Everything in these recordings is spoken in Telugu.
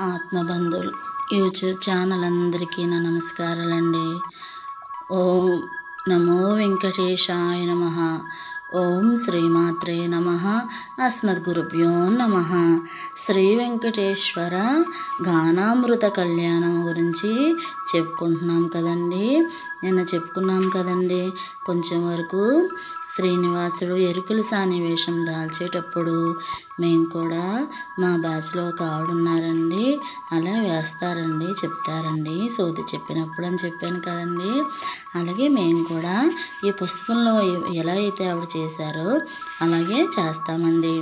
ఆత్మబంధువులు యూట్యూబ్ ఛానల్ అందరికీ నా నమస్కారాలండి. ఓం నమో వెంకటేశాయ నమ. ఓం శ్రీమాత్రే నమ. అస్మద్గురుభ్యో నమ. శ్రీ వెంకటేశ్వర గానామృత కళ్యాణం గురించి చెప్పుకుంటున్నాం కదండి. నిన్న చెప్పుకున్నాం కదండి. కొంచెం వరకు శ్రీనివాసుడు ఎరుకుల సన్నివేశం దాల్చేటప్పుడు మేము కూడా మా బ్యాచ్లో ఒక ఆవిడ ఉన్నారండి. అలా వేస్తారండి చెప్తారండి. సోది చెప్పినప్పుడు అని చెప్పాను కదండి. అలాగే మేము కూడా ఈ పుస్తకంలో ఎలా అయితే ఆవిడ చేశారో అలాగే చేస్తామండి.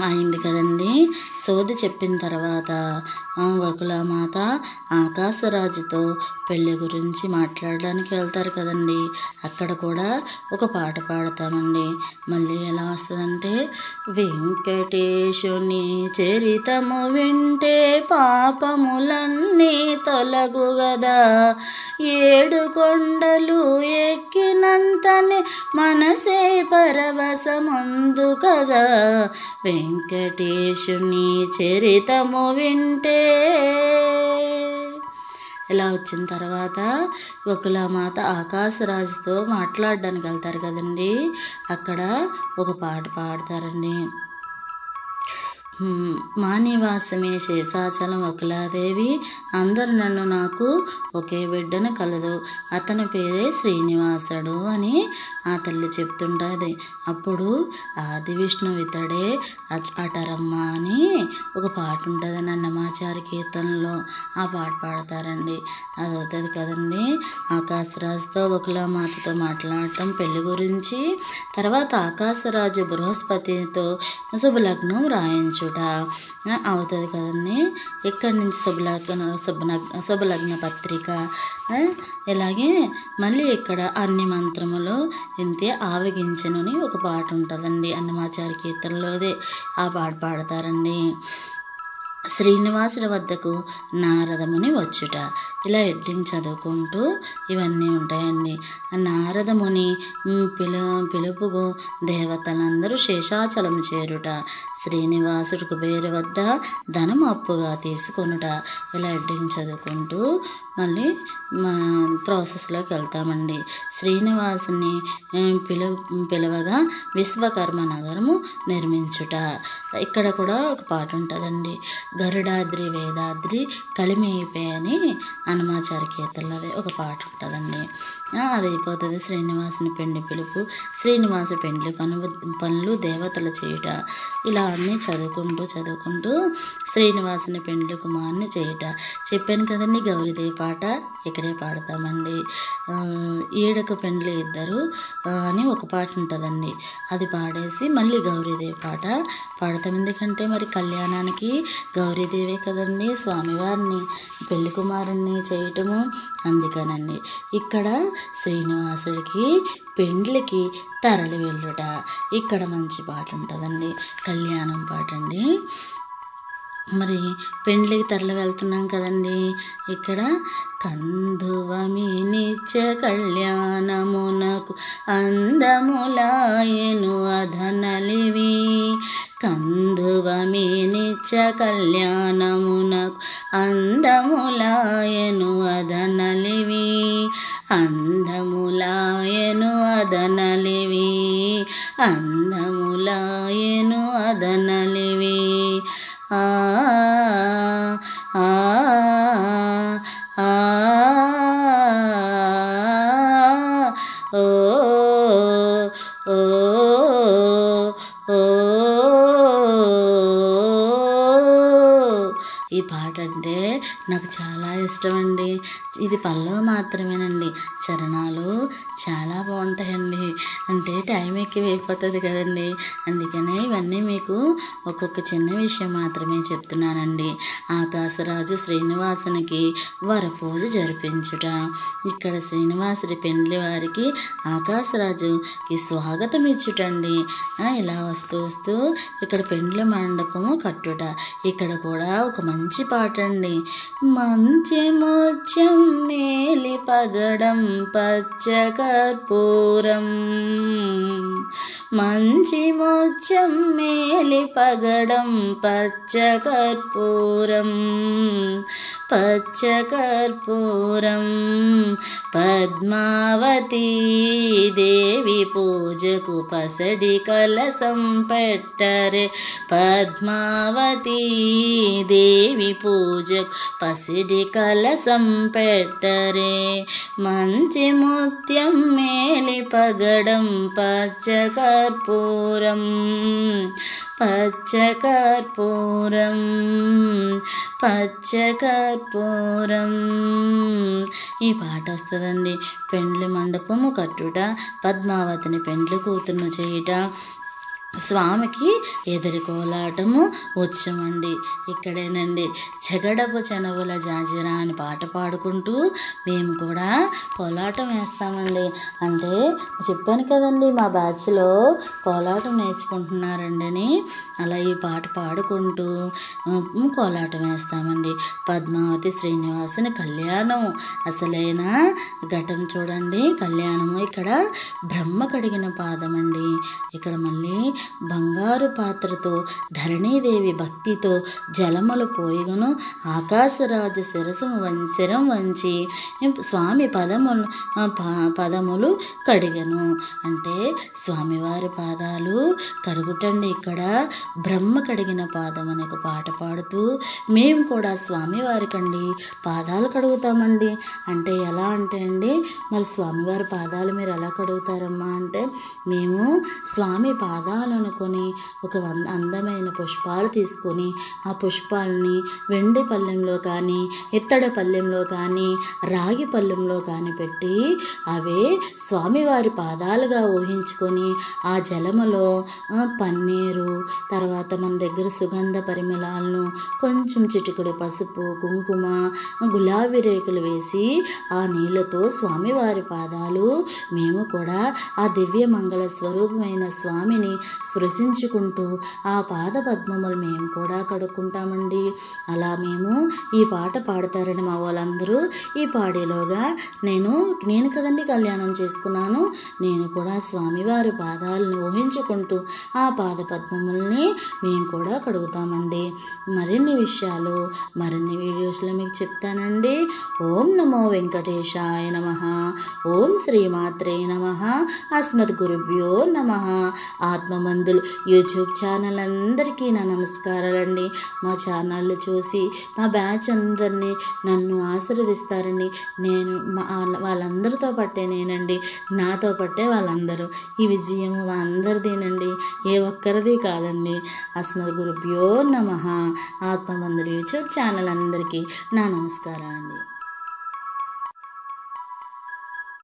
అయింది కదండి. సోది చెప్పిన తర్వాత వకులామాత ఆకాశరాజుతో పెళ్ళి గురించి మాట్లాడడానికి వెళ్తారు కదండి. అక్కడ కూడా ఒక పాట పాడతామండి. మళ్ళీ ఎలా వస్తుందంటే వెంకటేశుని చరితము వింటే పాపములన్నీ తొలగు గదా. ఏడు కొండలు ఎక్కినంతనే మనసే పరవశముందు కదా. వెంకటేశుని చరితము వింటే. ఇలా వచ్చిన తర్వాత మాత ఆకాశరాజుతో మాట్లాడడానికి వెళ్తారు కదండి. అక్కడ ఒక పాట పాడతారండి. మానివాసమే శేషాచలం ఒకలాదేవి. అందరు నన్ను నాకు ఒకే బిడ్డను కలదు. అతని పేరే శ్రీనివాసుడు అని ఆ తల్లి చెప్తుంటుంది. అప్పుడు ఆది విష్ణు ఇతడే అటరమ్మ అని ఒక పాట ఉంటుంది అన్నమాచారి కీర్తనలో. ఆ పాట పాడతారండి. అది అవుతుంది కదండి. ఆకాశరాజుతో ఒకలా మాతతో మాట్లాడటం పెళ్ళి గురించి తర్వాత ఆకాశరాజు బృహస్పతితో శుభలగ్నం రాయించు చూట అవుతుంది కదండి. ఇక్కడ నుంచి శుభలగ్న శుభ శుభలగ్న పత్రిక? ఇలాగే మళ్ళీ ఇక్కడ అన్ని మంత్రములు ఇంతే అని ఒక పాట ఉంటుందండి. అన్నమాచారి కీర్తనలోదే ఆ పాట పాడతారండి. శ్రీనివాసుల వద్దకు నారదముని వచ్చుట. ఇలా ఎడ్డింగ్ చదువుకుంటూ ఇవన్నీ ఉంటాయండి. నారదముని పిలు పిలుపుకు దేవతలందరూ శేషాచలం చేరుట. శ్రీనివాసుడు కుబేరు వద్ద ధనం అప్పుగా తీసుకొనుట. ఇలా ఎడ్డింగ్ చదువుకుంటూ మళ్ళీ మా ప్రాసెస్లోకి వెళ్తామండి. శ్రీనివాసుని పిలు పిలవగా విశ్వకర్మ నగరము నిర్మించుట. ఇక్కడ కూడా ఒక పాట ఉంటుందండి. గరుడాద్రి వేదాద్రి కలిమిపే అని హనుమాచారి కీర్తనది ఒక పాట ఉంటుందండి. అది అయిపోతుంది శ్రీనివాసుని పెండి పిలుపు. శ్రీనివాస పెండ్లి పను పనులు దేవతల చేయుట. ఇలా అన్నీ చదువుకుంటూ చదువుకుంటూ శ్రీనివాసుని పెండ్లి కుమార్ని చేయుట. చెప్పాను కదండి గౌరీదేవి పాట ఇక్కడే పాడతామండి. ఈడకు పెండ్లి ఇద్దరు అని ఒక పాట ఉంటుందండి. అది పాడేసి మళ్ళీ గౌరీదేవి పాట పాడతాం. ఎందుకంటే మరి కళ్యాణానికి గౌరీదేవే కదండి స్వామివారిని పెళ్ళి కుమారుణ్ణి చేయటము అందుకనండి. ఇక్కడ శ్రీనివాసుడికి పెండ్లికి తరలి వెళ్ళుట ఇక్కడ మంచి పాట ఉంటుందండి. కళ్యాణం పాట అండి మరి పెండ్లికి తరలి వెళ్తున్నాం కదండి. ఇక్కడ కందువమి నిత్య కళ్యాణమునకు అందములాయను అధనలివి. కందువమి నిత్య కళ్యాణమునకు అందములాయను అధనలివి. అందములాయను అదనలివి ఓ ఓ. ఈ పాట అంటే నాకు చాలా ఇష్టం అండి ఇది పల్లవ మాత్రమేనండి. చరణాలు చాలా బాగుంటాయండి. అంటే టైం ఎక్కువ అయిపోతుంది కదండి. అందుకనే ఇవన్నీ మీకు ఒక్కొక్క చిన్న విషయం మాత్రమే చెప్తున్నానండి. ఆకాశరాజు శ్రీనివాసునికి వరపూజ జరిపించుట. ఇక్కడ శ్రీనివాసుడి పెండ్లి వారికి ఆకాశరాజుకి స్వాగతం ఇచ్చుటండి. ఇలా వస్తూ వస్తూ ఇక్కడ పెండ్లి మండపము కట్టుట. ఇక్కడ కూడా ఒక మంచి పాట అండి మంచి ముత్యం మేలి పగడం పచ్చ కర్పూరం మంచి ముత్యం మేలి పగడం పచ్చ కర్పూరం పచ్చ కర్పూరం పద్మావతీ దేవి పూజకు పసడి కలసం పెట్టరే. పద్మావతీ దేవి పూజకు పసిడి కలసం పెట్టరే. మంచి ముత్యం మేలి పగడం పచ్చ కర్పూరం పచ్చ కర్పూరం పచ్చ కర్పూరం ఈ పాట వస్తుందండి పెండ్లి మండపము కట్టుట పద్మావతిని పెండ్లి కూతురును చేయుట. స్వామికి ఎదురుకోలాటము వచ్చమండి. ఇక్కడేనండి. చెగడపు చెనవుల జాజిరా అని పాట పాడుకుంటూ మేము కూడా కోలాటం వేస్తామండి. అంటే చెప్పాను కదండి మా బ్యాచ్లో కోలాటం నేర్చుకుంటున్నారండి అని. అలా ఈ పాట పాడుకుంటూ కోలాటం వేస్తామండి. పద్మావతి శ్రీనివాసుని కళ్యాణం. అసలైన ఘటం చూడండి. కళ్యాణము ఇక్కడ బ్రహ్మ కడిగిన పాదం అండి ఇక్కడ మళ్ళీ బంగారు పాత్రతో ధరణీదేవి భక్తితో జలములు పోయిగను ఆకాశరాజు శిరసము వం శిరం వంచి స్వామి పదములు పదములు కడిగను. అంటే స్వామివారి పాదాలు కడుగుటండి ఇక్కడ. బ్రహ్మ కడిగిన పాదం అనే ఒక పాట పాడుతూ మేము కూడా స్వామివారికండి పాదాలు కడుగుతామండి. అంటే ఎలా అంటే అండి మరి స్వామివారి పాదాలు మీరు ఎలా కడుగుతారమ్మా అంటే మేము స్వామి పాదాలు అనుకొని ఒక అందమైన పుష్పాలు తీసుకొని ఆ పుష్పాలని వెండి పళ్ళెంలో కానీ ఇత్తడి పళ్ళెంలో కానీ రాగి పళ్ళెంలో కానీ పెట్టి అవే స్వామివారి పాదాలుగా ఊహించుకొని ఆ జలములో పన్నీరు తర్వాత మన దగ్గర సుగంధ పరిమళాలను కొంచెం చిటికడు పసుపు కుంకుమ గులాబీ రేకులు వేసి ఆ నీళ్ళతో స్వామివారి పాదాలు మేము కూడా ఆ దివ్య మంగళ స్వరూపమైన స్వామిని స్పృశించుకుంటూ ఆ పాద పద్మములు మేము కూడా కడుక్కుంటామండి. అలా మేము ఈ పాట పాడతారని మా వాళ్ళందరూ ఈ పాడేలోగా నేను నేను కదండి కళ్యాణం చేసుకున్నాను. నేను కూడా స్వామివారి పాదాలను ఊహించుకుంటూ ఆ పాద పద్మముల్ని మేము కూడా కడుగుతామండి. మరిన్ని విషయాలు మరిన్ని వీడియోస్లో మీకు చెప్తానండి. ఓం నమో వెంకటేశాయ నమ. ఓం శ్రీమాత్రే నమ. అస్మద్ గురుభ్యో నమ ఆత్మబంధులు యూట్యూబ్ ఛానల్ అందరికీ నా నమస్కారాలండి. మా ఛానళ్ళు చూసి మా బ్యాచ్ అందరినీ నన్ను ఆశీర్వదిస్తారని నేను మా వాళ్ళందరితో పట్టే నేనండి. నాతో పట్టే వాళ్ళందరూ. ఈ విజయం మా అందరిదేనండి ఏ ఒక్కరిది కాదండి. అస్మద్ గురుభ్యో నమ. ఆత్మబంధులు యూట్యూబ్ ఛానల్ అందరికీ నా నమస్కారాలండి.